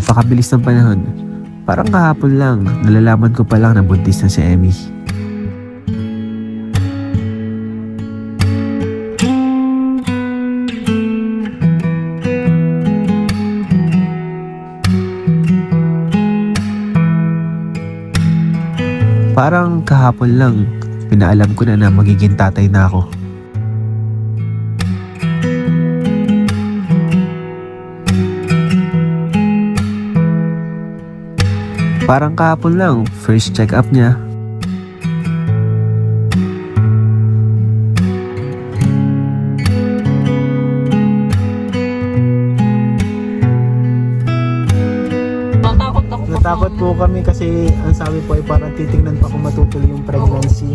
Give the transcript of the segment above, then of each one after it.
Napakabilis ng panahon. Parang kahapon lang, nalalaman ko pa lang na buntis na si Emmy. Parang kahapon lang, pinaalam ko na na magiging tatay na ako. Parang kahapon lang, first check up niya. Natakot ako. Natakot po kami kasi ang sabi po ay parang titingnan pa kung matutuloy yung pregnancy.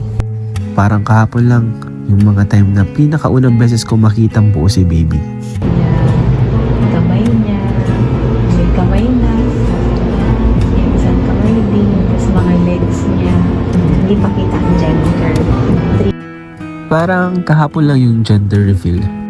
Parang kahapon lang, yung mga time na pinakaunang beses ko makitang buo si baby. Parang kahapon lang yung gender reveal.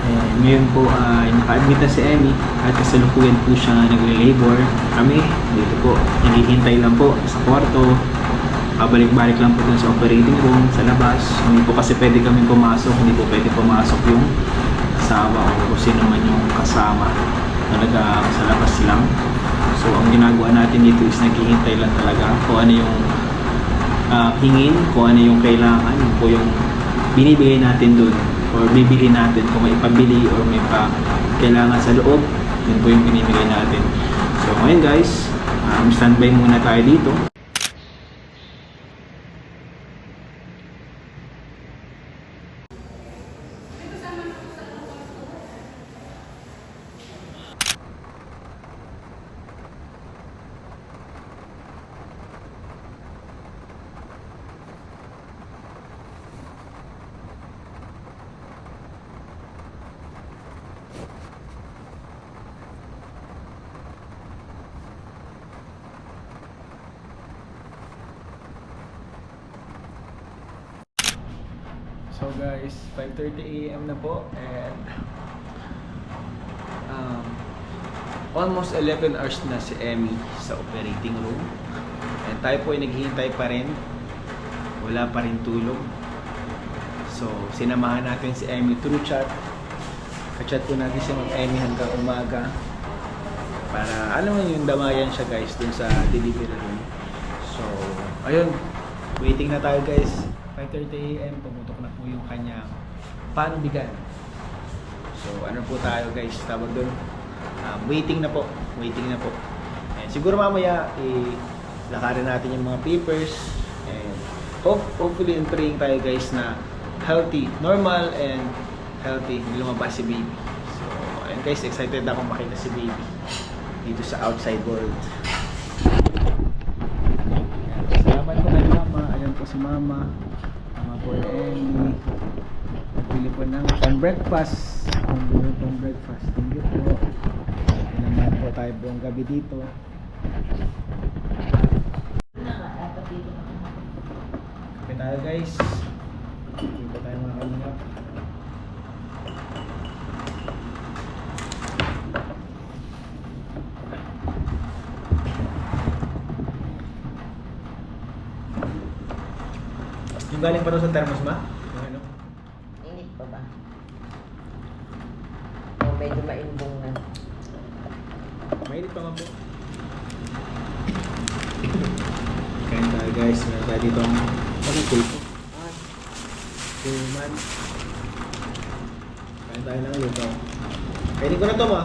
And ngayon po ay naka-admit na si Emmy at kasalukuyan po siya nagle-labor. Kami dito po, naghihintay lang po sa kwarto. Pabalik-balik lang po sa operating room, sa labas. Hindi po kasi pwede kami pumasok, hindi po pwede pumasok yung kasama o kung sino man yung kasama. Talaga sa labas lang. So ang ginagawa natin dito is naghihintay lang talaga kung ano yung uh, hingin, kung ano yung kailangan, po yung binibigay natin dun or bibili natin kung may pabili or may pa kailangan sa loob, yun po yung binibigay natin. So ngayon guys, um, standby muna tayo dito. So guys, 5.30 a.m. na po and um, almost 11 hours na si Emmy sa operating room. And tayo po ay naghihintay pa rin. Wala pa rin tulog. So, sinamahan natin si Emmy through chat. Kachat po natin si Emmy hanggang umaga. Para, alam mo yung damayan siya guys dun sa delivery room. So, ayun. Waiting na tayo guys. 5.30 a.m. Pumutok na po yung kanyang panbigan. So, ano po tayo guys? Tawag doon. Um, waiting na po. Waiting na po. And siguro mamaya, i-lakarin natin yung mga papers. And hope, hopefully and praying tayo guys na healthy, normal and healthy. Lumabas si baby. So, and guys, excited ako makita si baby dito sa outside world. Salamat po kay mama. Ayan po si mama. Mama po Emmy. Nagbili po ng pang breakfast. Nagbili pang breakfast. Thank you po. Naman po tayo buong gabi dito. Kape tayo guys. Dito tayo mga kalingap. Yung galing pa daw sa thermos ma? Yung ano? Init pa ba? O medyo maimbong na. Mainit pa nga po. Kain tayo guys, meron tayo dito ang anong pulpo? Kuman. Kain tayo ng luto. Kainin ko na to ma.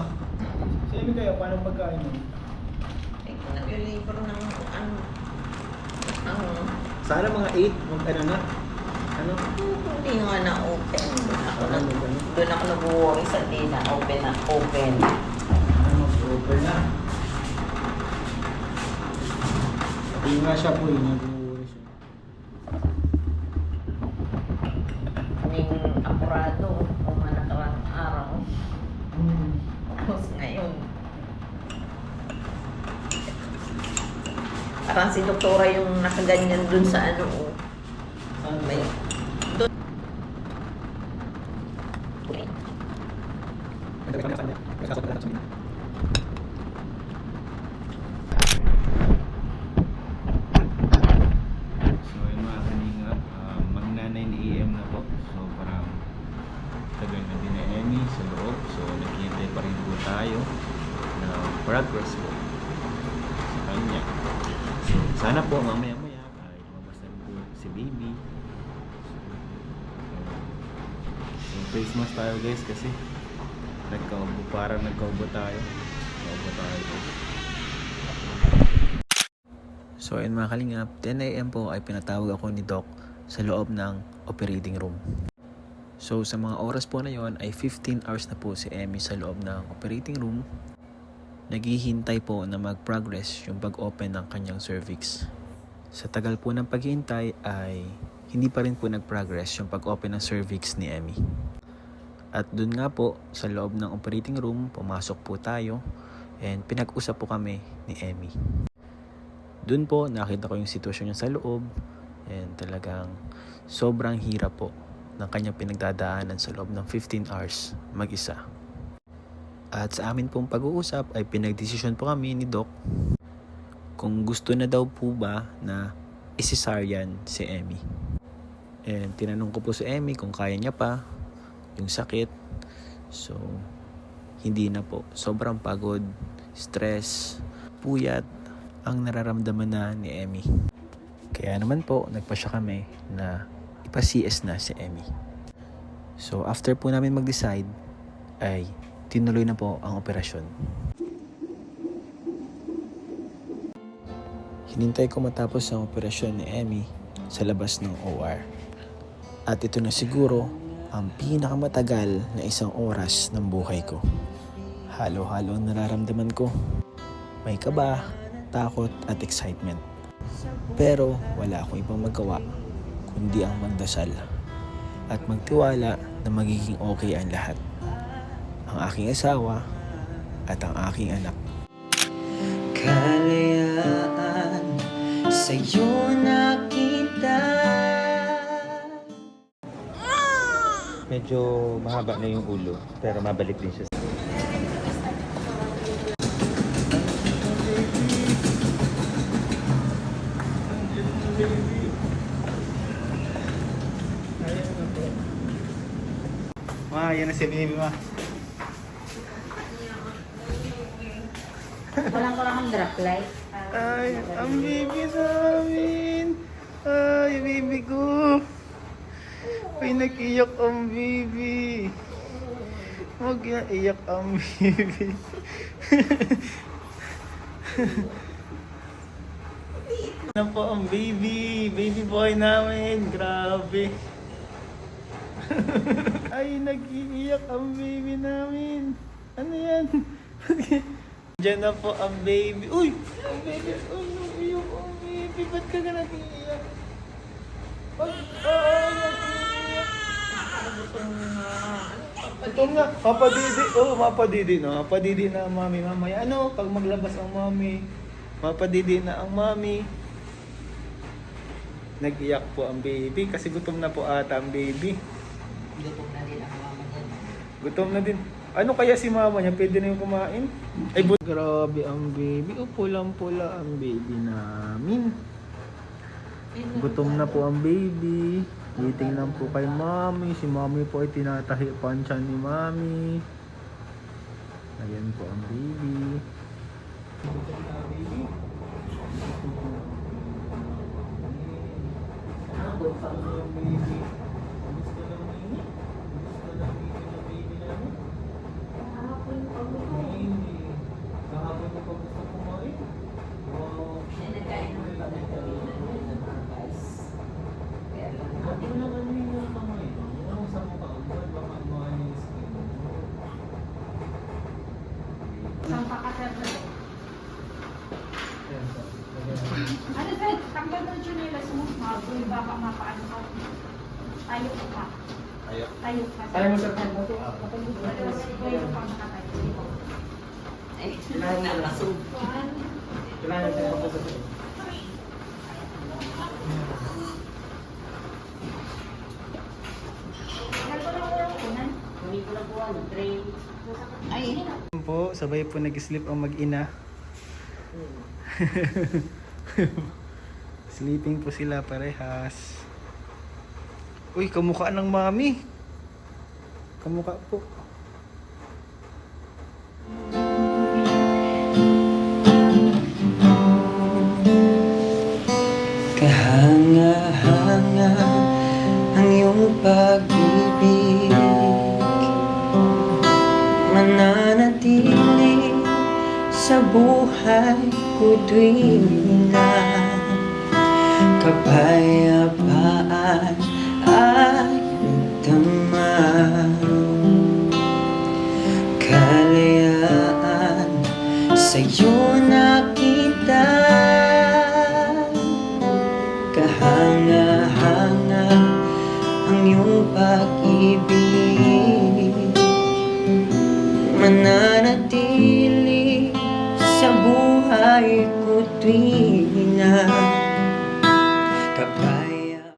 Sabi kayo, paano pagkain mo? Ay, nag-libro ng ano. Ang, Sana mga 8, mag ano na. Ano? hindi nga na-open. Doon ako, Ano, nag, ano? doon ako nag-worry sa di na open na open. Ano, mag-over na. Sabi nga siya po yun, nag-uuri siya. Kaming apurado kung mga nakarang araw. Tapos ngayon. Parang si doktora yung nakaganyan dun sa ano. oh. May, ba? So yun mga kalinga, uh, magna 9 AM na po. So parang tagal na din na Emmy sa loob. So naghihintay pa rin po tayo na progress po sa kanya. So sana po mamaya maya ay lumabas na po si baby. So, so face mask tayo guys kasi nagkaubo parang nagkaubo tayo. Nagkaubo tayo. So ayun mga kalingap, 10am po ay pinatawag ako ni Doc sa loob ng operating room. So sa mga oras po na yon ay 15 hours na po si Emmy sa loob ng operating room. Naghihintay po na mag-progress yung pag-open ng kanyang cervix. Sa tagal po ng paghihintay ay hindi pa rin po nag-progress yung pag-open ng cervix ni Emmy. At dun nga po, sa loob ng operating room, pumasok po tayo and pinag-usap po kami ni Emmy. Doon po, nakita ko yung sitwasyon niya sa loob and talagang sobrang hirap po ng kanyang pinagdadaanan sa loob ng 15 hours mag-isa. At sa amin pong pag-uusap ay pinagdesisyon po kami ni Doc kung gusto na daw po ba na isisaryan si Emmy. And tinanong ko po si Emmy kung kaya niya pa yung sakit. So, hindi na po. Sobrang pagod, stress, puyat, ang nararamdaman na ni Emmy. Kaya naman po, nagpasya kami na ipa-CS na si Emmy. So after po namin mag-decide, ay tinuloy na po ang operasyon. Hinintay ko matapos ang operasyon ni Emmy sa labas ng OR. At ito na siguro ang pinakamatagal na isang oras ng buhay ko. Halo-halo ang nararamdaman ko. May kaba, takot at excitement. Pero wala akong ibang magawa kundi ang magdasal at magtiwala na magiging okay ang lahat. Ang aking asawa at ang aking anak. Kalayaan sa'yo nakita medyo mahaba na yung ulo pero mabalik din siya Ma, yan na si baby ma. Wala ko lang ang drop light. Ay, ang baby sa amin. Ay, baby ko. Ay, nag-iyak ang baby. Huwag na iyak ang baby. na po ang baby. Baby boy namin. Grabe. Ay, nag-iiyak ang baby namin. Ano yan? Diyan na po ang baby. Uy! Ang baby! Uy, nag-iyak ang baby. Ba't ka ka nag-iiyak? Ba't ay, nag-iiyak? Ito nga, Papa Didi. Oh, Papa Didi no. Papa Didi na mami mamaya. Ano, pag maglabas ang mami. Papa Didi na ang mami. Nag-iyak po ang baby kasi gutom na po ata ang baby. Gutom na din ang mama niya. Gutom na din. Ano kaya si mama niya? Pwede na yung kumain? Ay, but... Grabe ang baby. O, pulang-pula ang baby namin. Gutom na po ang baby. Waiting lang po kay mami. Si mami po ay tinatahi pa ang tiyan ni mami. Ayan po ang baby. pa. Yung baby. Gusto lang ni Gusto lang ni na baby namin. Kahapon pa mo. Hindi. Kahapon ko pa gusto kumain. Wow. Ay, nagkain naman pala kami ng mga guys. Kaya lang, Ba't mo naman hindi yung kamay? Ano sa mukha? Ba't baka mga yung skin? Sampa ka sir na Ano sir, tanggal ng chinelas mo, magoy, baka mapaano ka. Tayo ka. Tayo. Tayo ka. Tayo mo, sir. Tapos, tayo pa nakatayo. ay, nalasog. Kailangan tayo sa tray. Ay, po, sabay po nag-sleep ang mag-ina. Sleeping po sila parehas. Uy, kamukha ng mami. Kamukha po. Kahanga-hanga ang iyong pag-ibig sa buhay ko na Kapayapaan ay nagdamag Kalayaan sa'yo